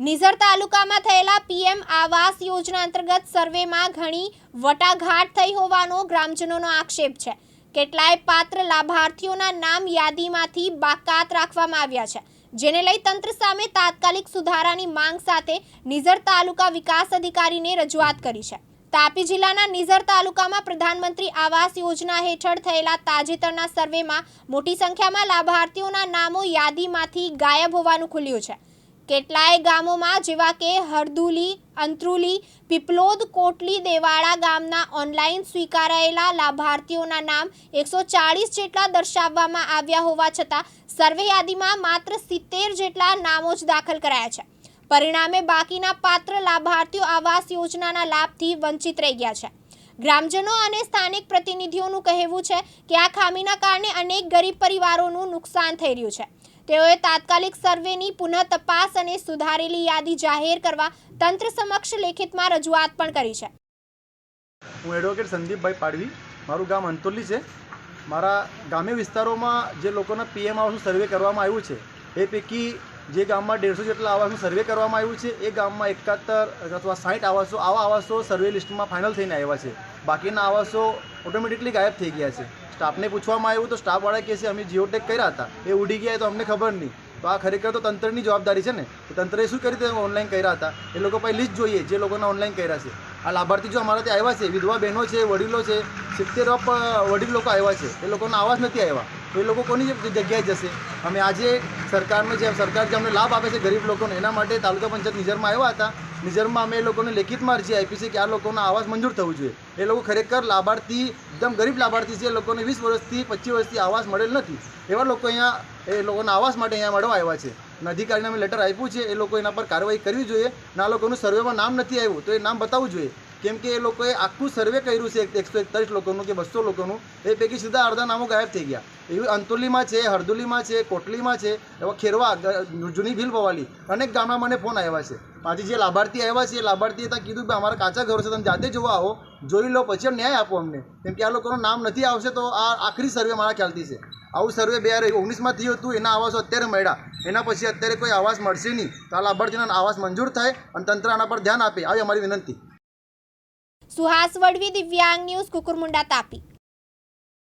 નિઝર તાલુકામાં થયેલા પીએમ આવાસ યોજના અંતર્ગત સર્વેમાં ઘણી વટાઘાટ થઈ હોવાનો ગ્રામજનોનો આક્ષેપ છે. કેટલાય પાત્ર લાભાર્થીઓના નામ યાદીમાંથી બાકાત રાખવામાં આવ્યા છે. જેને લઈ તંત્ર સામે તાત્કાલિક સુધારાની માંગ સાથે નિઝર તાલુકા વિકાસ અધિકારીને રજૂઆત કરી છે. તાપી જિલ્લાના નિઝર તાલુકામાં પ્રધાનમંત્રી આવાસ યોજના હેઠળ થયેલા તાજેતરના સર્વેમાં મોટી સંખ્યામાં લાભાર્થીઓના નામો યાદીમાંથી ગાયબ હોવાનું ખુલ્યું છે. કેટલાય ગામોમાં, જેવા કે હરદુલી, અંત્રુલી, પીપલોદ, કોટલી દેવાળા ગામના ઓનલાઈન સ્વીકારાયેલા લાભાર્થીઓના નામ એકસો ચાળીસ જેટલા દર્શાવવામાં આવ્યા હોવા છતાં, સર્વે યાદીમાં માત્ર સિત્તેર જેટલા નામો જ દાખલ કરાયા છે. પરિણામે બાકીના પાત્ર લાભાર્થીઓ આવાસ યોજનાના લાભથી વંચિત રહી ગયા છે. ગ્રામજનો અને સ્થાનિક પ્રતિનિધિઓનું કહેવું છે કે આ ખામીના કારણે અનેક ગરીબ પરિવારોનું નુકસાન થઈ રહ્યું છે. તેઓએ તાત્કાલિક સર્વેની પુનઃ તપાસ અને સુધારેલી યાદી જાહેર કરવા તંત્ર સમક્ષ લેખિતમાં રજૂઆત પણ કરી છે. હું એડવોકેટ સંદીપભાઈ પાડવી. મારું ગામ અંતોલી છે. મારા ગ્રામ્ય વિસ્તારોમાં જે લોકોના પીએમ આવાસનું સર્વે કરવામાં આવ્યું છે, એ પૈકી જે ગામમાં દેડસો જેટલા આવાસનું સર્વે કરવામાં આવ્યું છે, એ ગામમાં એકાત્તર અથવા સાઠ આવાસો, આવા આવાસો સર્વે લિસ્ટમાં ફાઇનલ થઈને આવ્યા છે. બાકીના આવાસો ઓટોમેટિકલી ગાયબ થઈ ગયા છે. સ્ટાફને પૂછવામાં આવ્યું, તો સ્ટાફવાળા કહે છે, અમે જીઓટેક કર્યા હતા. એ ઉડી ગયા તો અમને ખબર નહીં. તો આ ખરેખર તો તંત્રની જવાબદારી છે ને? તો તંત્રએ શું કરી તે ઓનલાઈન કર્યા હતા. એ લોકો પાસે લિસ્ટ જોઈએ, જે લોકોને ઓનલાઈન કર્યા છે. આ લાભાર્થી જો અમારા ત્યાં આવ્યા છે, વિધવા બહેનો છે, વડીલો છે, સિત્તેર વડીલ લોકો આવ્યા છે, એ લોકોના આવાજ નથી આવ્યા. તો એ લોકો કોની જગ્યાએ જશે? અમે આજે સરકારને જે સરકાર જે અમને લાભ આપે છે ગરીબ લોકોને, એના માટે તાલુકા પંચાયત નિઝરમાં આવ્યા હતા. નિઝરમાં અમે એ લોકોને લેખિતમાં અરજી આપી છે કે આ લોકોનો આવાસ મંજૂર થવું જોઈએ. એ લોકો ખરેખર લાભાર્થી એકદમ ગરીબ લાભાર્થી છે, એ લોકોને વીસ વર્ષથી, પચીસ વર્ષથી આવાસ મળેલ નથી. એવા લોકો અહીંયા, એ લોકોના આવાસ માટે અહીંયા મળવા આવ્યા છે. અને અધિકારીને અમે લેટર આપ્યું છે, એ લોકો એના પર કાર્યવાહી કરવી જોઈએ. આ લોકોનું સર્વેમાં નામ નથી આવ્યું, તો એ નામ બતાવવું જોઈએ. કેમ કે એ લોકોએ આખું સર્વે કર્યું છે એકસો એકતાલીસ લોકોનું કે બસો લોકોનું એ પૈકી સીધા અડધા નામો ગાયબ થઈ ગયા. એવી અંતોલીમાં છે, હરદુલીમાં છે, કોટલીમાં છે, એવા ખેરવા જૂની ભીલ પવાલી અનેક ગામમાં મને ફોન આવ્યા છે. આજે જે લાભાર્થી આવ્યા છે, એ લાભાર્થીએ ત્યાં કીધું કે અમારા કાચા ઘરો છે, તમે જાતે જોવા આવો, જોઈ લો, પછી ન્યાય આપો અમને. કેમ કે આ લોકોનું નામ નથી આવશે, તો આ આખરી સર્વે મારા ખ્યાલથી છે. આવું સર્વે બે હજાર ઓગણીસમાં થયું હતું, એના આવાસો અત્યારે મળ્યા. એના પછી અત્યારે કોઈ આવાસ મળશે નહીં. તો આ લાભાર્થીના આવાસ મંજૂર થાય અને તંત્ર આના પર ધ્યાન આપે. આવી અમારી વિનંતી. સુહાસ વડવી દિવ્યાંગ ન્યૂઝ કુકુરમુંડા તાપી.